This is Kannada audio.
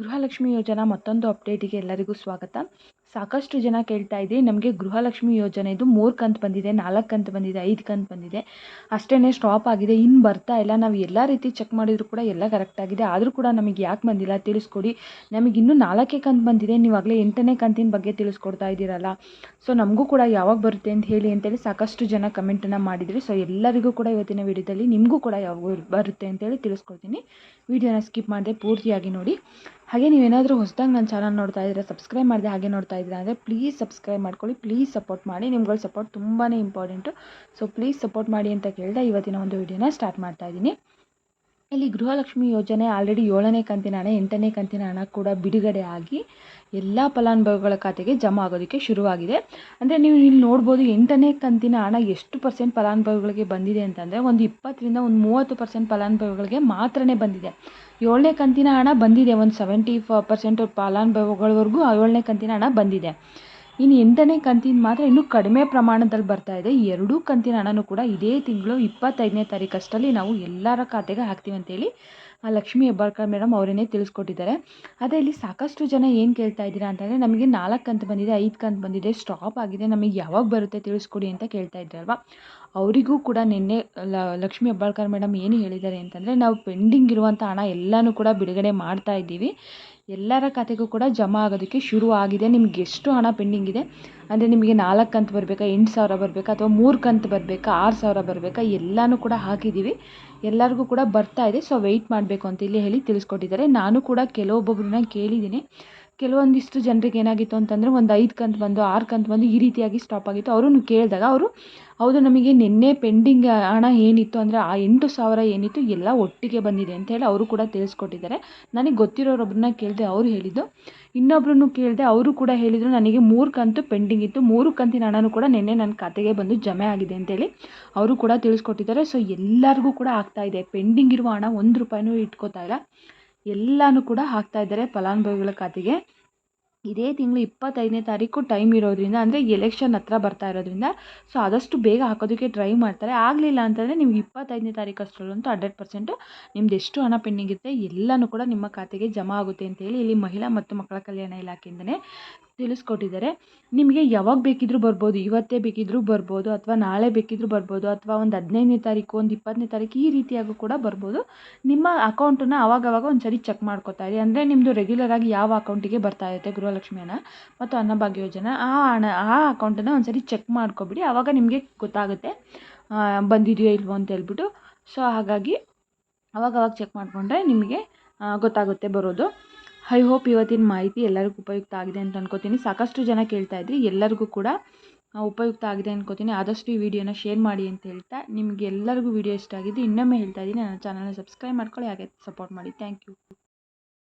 ಗೃಹಲಕ್ಷ್ಮಿ ಯೋಜನಾ ಮತ್ತೊಂದು ಅಪ್ಡೇಟಿಗೆ ಎಲ್ಲರಿಗೂ ಸ್ವಾಗತ. ಸಾಕಷ್ಟು ಜನ ಕೇಳ್ತಾ ಇದ್ದೀವಿ ನಮಗೆ ಗೃಹಲಕ್ಷ್ಮಿ ಯೋಜನೆ ಇದು ಮೂರು ಕಂತು ಬಂದಿದೆ, ನಾಲ್ಕು ಕಂತು ಬಂದಿದೆ, ಐದು ಕಂತು ಬಂದಿದೆ. ಅಷ್ಟೇ ಸ್ಟಾಪ್ ಆಗಿದೆ ಇನ್ನು ಬರ್ತಾ ಇಲ್ಲ. ನಾವು ಎಲ್ಲ ರೀತಿ ಚೆಕ್ ಮಾಡಿದರೂ ಕೂಡ ಎಲ್ಲ ಕರೆಕ್ಟ್ ಆಗಿದೆ. ಆದರೂ ಕೂಡ ನಮಗೆ ಯಾಕೆ ಬಂದಿಲ್ಲ ತಿಳಿಸ್ಕೊಡಿ. ನಮಗೆ ಇನ್ನೂ ನಾಲ್ಕೇ ಕಂತು ಬಂದಿದೆ ನೀವಾಗಲೇ ಎಂಟನೇ ಕಂತಿನ ಬಗ್ಗೆ ತಿಳಿಸ್ಕೊಡ್ತಾ ಇದ್ದೀರಲ್ಲ. ಸೊ ನಮಗೂ ಕೂಡ ಯಾವಾಗ ಬರುತ್ತೆ ಅಂತ ಹೇಳಿ ಅಂತೇಳಿ ಸಾಕಷ್ಟು ಜನ ಕಮೆಂಟನ್ನು ಮಾಡಿದ್ರಿ. ಸೊ ಎಲ್ಲರಿಗೂ ಕೂಡ ಇವತ್ತಿನ ವಿಡಿಯೋದಲ್ಲಿ ನಿಮಗೂ ಕೂಡ ಯಾವಾಗ ಬರುತ್ತೆ ಅಂತೇಳಿ ತಿಳಿಸ್ಕೊಡ್ತೀನಿ. ವಿಡಿಯೋನ ಸ್ಕಿಪ್ ಮಾಡದೆ ಪೂರ್ತಿಯಾಗಿ ನೋಡಿ. ಹಾಗೆ ನೀವೇನಾದರೂ ಹೊಸದಾಗಿ ನನ್ನ ಚಾನಲ್ ನೋಡ್ತಾ ಇದ್ದೀರಾ ಸಬ್ಸ್ಕ್ರೈಬ್ ಮಾಡಿದೆ ಹಾಗೆ ನೋಡ್ತಾ ಇದ್ದೀರಾ ಅಂದರೆ ಪ್ಲೀಸ್ ಸಬ್ಸ್ಕ್ರೈಬ್ ಮಾಡ್ಕೊಳ್ಳಿ ಪ್ಲೀಸ್ ಸಪೋರ್ಟ್ ಮಾಡಿ. ನಿಮ್ಗಳ ಸಪೋರ್ಟ್ ತುಂಬಾ ಇಂಪಾರ್ಟೆಂಟು ಸೊ ಪ್ಲೀಸ್ ಸಪೋರ್ಟ್ ಮಾಡಿ ಅಂತ ಕೇಳಿದೆ ಇವತ್ತಿನ ಒಂದು ವಿಡಿಯೋನ ಸ್ಟಾರ್ಟ್ ಮಾಡ್ತಾ ಇದ್ದೀನಿ. ಇಲ್ಲಿ ಗೃಹಲಕ್ಷ್ಮಿ ಯೋಜನೆ ಆಲ್ರೆಡಿ ಏಳನೇ ಕಂತಿನ ಹಣ, ಎಂಟನೇ ಕಂತಿನ ಹಣ ಕೂಡ ಬಿಡುಗಡೆ ಆಗಿ ಎಲ್ಲ ಫಲಾನುಭವಿಗಳ ಖಾತೆಗೆ ಜಮಾ ಆಗೋದಕ್ಕೆ ಶುರುವಾಗಿದೆ. ಅಂದರೆ ನೀವು ಇಲ್ಲಿ ನೋಡ್ಬೋದು ಎಂಟನೇ ಕಂತಿನ ಹಣ ಎಷ್ಟು ಪರ್ಸೆಂಟ್ ಫಲಾನುಭವಿಗಳಿಗೆ ಬಂದಿದೆ ಅಂತಂದರೆ ಒಂದು ಇಪ್ಪತ್ತರಿಂದ ಒಂದು ಮೂವತ್ತು ಪರ್ಸೆಂಟ್ ಫಲಾನುಭವಿಗಳಿಗೆ ಮಾತ್ರನೇ ಬಂದಿದೆ. ಏಳನೇ ಕಂತಿನ ಹಣ ಬಂದಿದೆ, ಒಂದು ಸೆವೆಂಟಿ ಫ ಪರ್ಸೆಂಟ್ ಫಲಾನುಭವಿಗಳವರೆಗೂ ಏಳನೇ ಕಂತಿನ ಹಣ ಬಂದಿದೆ. ಇನ್ನು ಎಂಟನೇ ಕಂತಿನ ಮಾತ್ರ ಇನ್ನೂ ಕಡಿಮೆ ಪ್ರಮಾಣದಲ್ಲಿ ಬರ್ತಾ ಇದೆ. ಎರಡೂ ಕಂತಿನ ಹಣನೂ ಕೂಡ ಇದೇ ತಿಂಗಳು ಇಪ್ಪತ್ತೈದನೇ ತಾರೀಕಷ್ಟಲ್ಲಿ ನಾವು ಎಲ್ಲರ ಖಾತೆಗೆ ಹಾಕ್ತೀವಿ ಅಂತೇಳಿ ಲಕ್ಷ್ಮೀ ಹೆಬ್ಬಾಳ್ಕರ್ ಮೇಡಮ್ ಅವರೇನೆ ತಿಳಿಸ್ಕೊಟ್ಟಿದ್ದಾರೆ. ಅದೇ ಇಲ್ಲಿ ಸಾಕಷ್ಟು ಜನ ಏನು ಕೇಳ್ತಾ ಇದ್ದೀರಾ ಅಂತಂದರೆ ನಮಗೆ ನಾಲ್ಕು ಕಂತು ಬಂದಿದೆ, ಐದು ಕಂತು ಬಂದಿದೆ ಸ್ಟಾಪ್ ಆಗಿದೆ, ನಮಗೆ ಯಾವಾಗ ಬರುತ್ತೆ ತಿಳಿಸ್ಕೊಡಿ ಅಂತ ಕೇಳ್ತಾ ಅಲ್ವಾ? ಅವರಿಗೂ ಕೂಡ ನಿನ್ನೆ ಲಕ್ಷ್ಮೀ ಹೆಬ್ಬಾಳ್ಕರ್ ಮೇಡಮ್ ಏನು ಹೇಳಿದ್ದಾರೆ ಅಂತಂದರೆ, ನಾವು ಪೆಂಡಿಂಗ್ ಇರುವಂಥ ಹಣ ಎಲ್ಲನೂ ಕೂಡ ಬಿಡುಗಡೆ ಮಾಡ್ತಾ ಇದ್ದೀವಿ. ಎಲ್ಲರ ಖಾತೆಗೂ ಕೂಡ ಜಮಾ ಆಗೋದಕ್ಕೆ ಶುರು ಆಗಿದೆ. ನಿಮ್ಗೆ ಎಷ್ಟು ಹಣ ಪೆಂಡಿಂಗ್ ಇದೆ? ಅಂದರೆ ನಿಮಗೆ ನಾಲ್ಕು ಕಂತು ಬರಬೇಕಾ, ಎಂಟು ಸಾವಿರ ಬರಬೇಕಾ ಅಥವಾ ಮೂರು ಕಂತು ಬರಬೇಕಾ, ಆರು ಸಾವಿರ ಬರಬೇಕಾ, ಎಲ್ಲನೂ ಕೂಡ ಹಾಕಿದ್ದೀವಿ ಎಲ್ಲರಿಗೂ ಕೂಡ ಬರ್ತಾ ಇದೆ. ಸೊ ವೆಯ್ಟ್ ಮಾಡಬೇಕು ಅಂತ ಇಲ್ಲಿ ಹೇಳಿ ತಿಳಿಸ್ಕೊಟ್ಟಿದ್ದಾರೆ. ನಾನು ಕೂಡ ಕೆಲವೊಬ್ಬೊಬ್ಬರನ್ನ ಕೇಳಿದ್ದೀನಿ. ಕೆಲವೊಂದಿಷ್ಟು ಜನರಿಗೆ ಏನಾಗಿತ್ತು ಅಂತಂದರೆ ಒಂದು ಐದು ಕಂತು ಬಂದು, ಆರು ಕಂತು ಬಂದು ಈ ರೀತಿಯಾಗಿ ಸ್ಟಾಪ್ ಆಗಿತ್ತು. ಅವರನ್ನು ಕೇಳಿದಾಗ ಅವರು, ಹೌದು, ನಮಗೆ ನಿನ್ನೆ ಪೆಂಡಿಂಗ್ ಹಣ ಏನಿತ್ತು ಅಂದರೆ ಆ ಎಂಟು ಸಾವಿರ ಏನಿತ್ತು ಎಲ್ಲ ಒಟ್ಟಿಗೆ ಬಂದಿದೆ ಅಂತ ಹೇಳಿ ಅವರು ಕೂಡ ತಿಳಿಸ್ಕೊಟ್ಟಿದ್ದಾರೆ. ನನಗೆ ಗೊತ್ತಿರೋರೊಬ್ಬರನ್ನ ಕೇಳಿದೆ ಅವರು ಹೇಳಿದ್ದು. ಇನ್ನೊಬ್ರನ್ನು ಕೇಳಿದೆ ಅವರು ಕೂಡ ಹೇಳಿದರು, ನನಗೆ ಮೂರು ಕಂತು ಪೆಂಡಿಂಗ್ ಇತ್ತು. ಮೂರು ಕಂತಿನ ಹಣನೂ ಕೂಡ ನಿನ್ನೆ ನನ್ನ ಖಾತೆಗೆ ಬಂದು ಜಮೆ ಆಗಿದೆ ಅಂತೇಳಿ ಅವರು ಕೂಡ ತಿಳಿಸ್ಕೊಟ್ಟಿದ್ದಾರೆ. ಸೊ ಎಲ್ಲರಿಗೂ ಕೂಡ ಆಗ್ತಾ ಇದೆ. ಪೆಂಡಿಂಗ್ ಇರುವ ಹಣ ಒಂದು ರೂಪಾಯಿನೂ ಇಟ್ಕೋತಾ ಇಲ್ಲ. ಎಲ್ಲನೂ ಕೂಡ ಹಾಕ್ತಾ ಇದ್ದಾರೆ ಫಲಾನುಭವಿಗಳ ಖಾತೆಗೆ. ಇದೇ ತಿಂಗಳು ಇಪ್ಪತ್ತೈದನೇ ತಾರೀಕು ಟೈಮ್ ಇರೋದ್ರಿಂದ, ಅಂದರೆ ಎಲೆಕ್ಷನ್ ಹತ್ರ ಬರ್ತಾ ಇರೋದ್ರಿಂದ ಸೊ ಆದಷ್ಟು ಬೇಗ ಹಾಕೋದಕ್ಕೆ ಟ್ರೈ ಮಾಡ್ತಾರೆ. ಆಗಲಿಲ್ಲ ಅಂತಂದರೆ ನಿಮ್ಗೆ ಇಪ್ಪತ್ತೈದನೇ ತಾರೀಕು ಅಷ್ಟರಲ್ಲಂತೂ ಹಂಡ್ರೆಡ್ ಪರ್ಸೆಂಟು ನಿಮ್ದು ಎಷ್ಟು ಹಣ ಪೆಂಡಿಂಗ್ ಇರುತ್ತೆ ಎಲ್ಲನೂ ಕೂಡ ನಿಮ್ಮ ಖಾತೆಗೆ ಜಮಾ ಆಗುತ್ತೆ ಅಂತೇಳಿ ಇಲ್ಲಿ ಮಹಿಳಾ ಮತ್ತು ಮಕ್ಕಳ ಕಲ್ಯಾಣ ಇಲಾಖೆಯಿಂದನೇ ತಿಳಿಸ್ಕೊಟ್ಟಿದ್ದಾರೆ. ನಿಮಗೆ ಯಾವಾಗ ಬೇಕಿದ್ದರೂ ಬರ್ಬೋದು, ಇವತ್ತೇ ಬೇಕಿದ್ದರೂ ಬರ್ಬೋದು, ಅಥವಾ ನಾಳೆ ಬೇಕಿದ್ದರೂ ಬರ್ಬೋದು, ಅಥವಾ ಒಂದು ಹದಿನೈದನೇ ತಾರೀಕು, ಒಂದು ಇಪ್ಪತ್ತನೇ ತಾರೀಕು ಈ ರೀತಿಯಾಗೂ ಕೂಡ ಬರ್ಬೋದು. ನಿಮ್ಮ ಅಕೌಂಟನ್ನು ಆವಾಗವಾಗ ಒಂದು ಸರಿ ಚೆಕ್ ಮಾಡ್ಕೊತಾ ಇರಿ. ಅಂದರೆ ನಿಮ್ಮದು ರೆಗ್ಯುಲರಾಗಿ ಯಾವ ಅಕೌಂಟಿಗೆ ಬರ್ತಾ ಇರುತ್ತೆ ಗೃಹಲಕ್ಷ್ಮಿ ಹಣ ಮತ್ತು ಅನ್ನಭಾಗ್ಯ ಯೋಜನೆ, ಆ ಹಣ, ಆ ಅಕೌಂಟನ್ನು ಒಂದು ಸರಿ ಚೆಕ್ ಮಾಡ್ಕೊಬಿಡಿ. ಆವಾಗ ನಿಮಗೆ ಗೊತ್ತಾಗುತ್ತೆ ಬಂದಿದೆಯೋ ಇಲ್ವೋ ಅಂತ ಹೇಳ್ಬಿಟ್ಟು. ಸೊ ಹಾಗಾಗಿ ಅವಾಗವಾಗ ಚೆಕ್ ಮಾಡಿಕೊಂಡ್ರೆ ನಿಮಗೆ ಗೊತ್ತಾಗುತ್ತೆ ಬರೋದು. ಐ ಹೋಪ್ ಇವತ್ತಿನ ಮಾಹಿತಿ ಎಲ್ಲರಿಗೂ ಉಪಯುಕ್ತ ಆಗಿದೆ ಅಂತ ಅನ್ಕೋತೀನಿ. ಸಾಕಷ್ಟು ಜನ ಕೇಳ್ತಾ ಇದ್ರಿ, ಎಲ್ಲರಿಗೂ ಕೂಡ ಉಪಯುಕ್ತ ಆಗಿದೆ ಅನ್ಕೋತೀನಿ. ಆದಷ್ಟು ಈ ವಿಡಿಯೋನ ಶೇರ್ ಮಾಡಿ ಅಂತ ಹೇಳ್ತಾ, ನಿಮಗೆ ಎಲ್ಲರಿಗೂ ವಿಡಿಯೋ ಇಷ್ಟ ಆಗಿದ್ದು ಇನ್ನೊಮ್ಮೆ ಹೇಳ್ತಾ ಇದ್ದೀನಿ. ನನ್ನ ಚಾನಲ್ನ ಸಬ್ಸ್ಕ್ರೈಬ್ ಮಾಡ್ಕೊಳ್ಳಿ, ಹಾಗೆ ಸಪೋರ್ಟ್ ಮಾಡಿ. Thank you